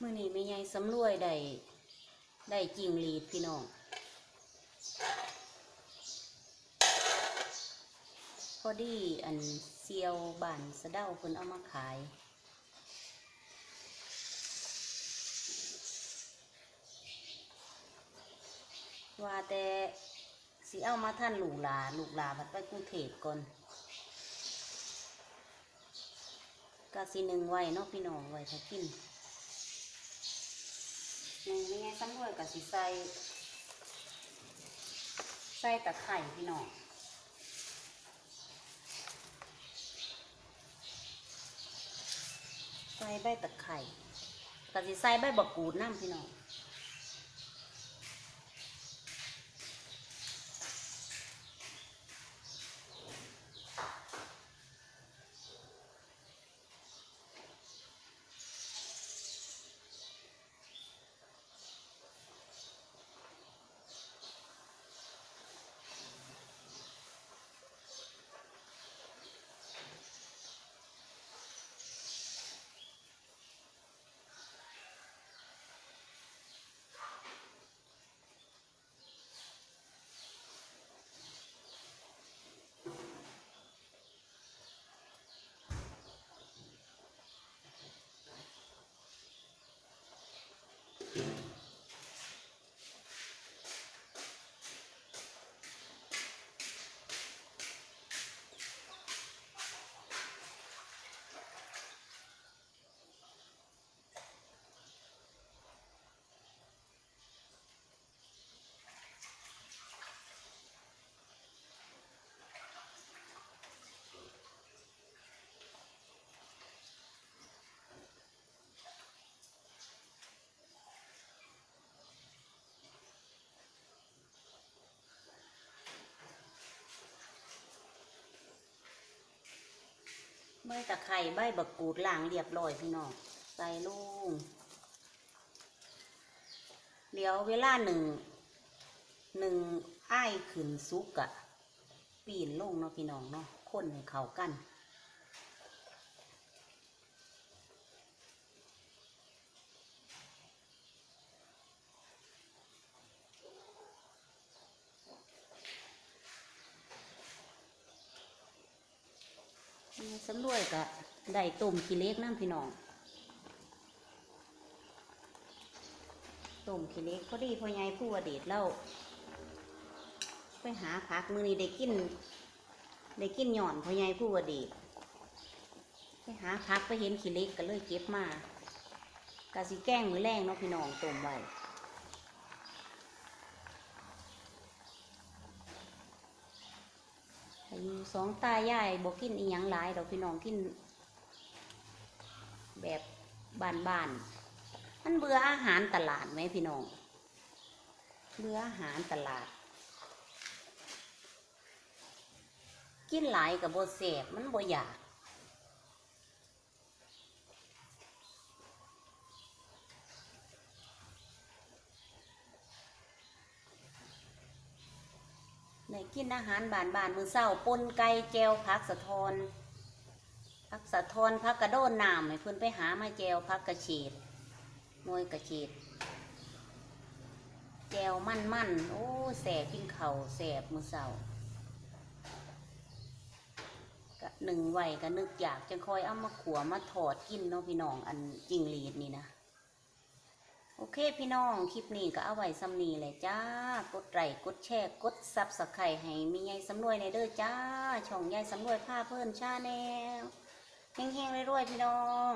มื่อนี้ไม่ใหญ่สำรวยได้ได้จริงหรีดพี่น้องพอดีอันเซียวบานสะเด้าเพิ่นเอามาขายว่าแต่สิเอามาท่านลูกลาลูกลาพัดไปกรุงเทพก่อนกะสิหนึ่งไว้เนาะพี่น้องไว้ถ้ากิน หนึ่งไม่ไงซ้ำด้วยกับสีใส่ใส่ตะไคร่พี่น้องใส่ใบตะไคร่กับสีใส่ใบบักกูดน้ำพี่น้อง ใบตะไคร่ใบบักกูดล้างเรียบร้อยพี่น้องใส่ลูงเดี๋ยวเวลาหนึ่งหนึ่งอ้ายขึ้นซุกอะปีนลงเนาะพี่น้องเนาะคนให้เขากัน สำรวยกะได้ต้มขี้เล็กน้ำพี่น้องต้มขี้เล็กพอดีพอใหญ่ผู้อดีตเล่าไปหาผักมือนี้ได้กิน ได้กินหย่อนพอใหญ่ผู้อดีตไปหาผักไปเห็นขี้เล็กก็เลยเก็บมากะสิแกล้งมือแรงเนาะพี่น้องต้มไว้ อายุสองตายายบอกกินอีหยังหลายดอกพี่น้องกิน แบบบ้านๆมันเบื่ออาหารตลาดไหมพี่น้องเบื่ออาหารตลาด กินหลายกับโบเสบมันบ่อยาก ในกินอาหารบานบานๆมือเศร้าปนไก่แจวผักสะทอนผักสะทอนผักกระโดนน้ำให้เพิ่อนไปหามาแจวผักกระเฉดหน่วยกระเฉดแจวมั่นมั่นโอ้แสบกินเข่าแสบมือเศร้ากะหนึ่งไหวก็นึกอยากจะคอยเอามาขัวมาถอดกินเนาะพี่น้องอันจิงหรีดนี่นะ โอเคพี่น้อง คลิปนี้ก็เอาไว้ซ้ำนี้เลยจ้า กดไลค์กดแชร์ กดซับสไครต์ให้มียายสำรวยในเด้อจ้า ช่องยายสำรวยผ้าเพิ่นชาแนลแห้งๆรวยๆพี่น้อง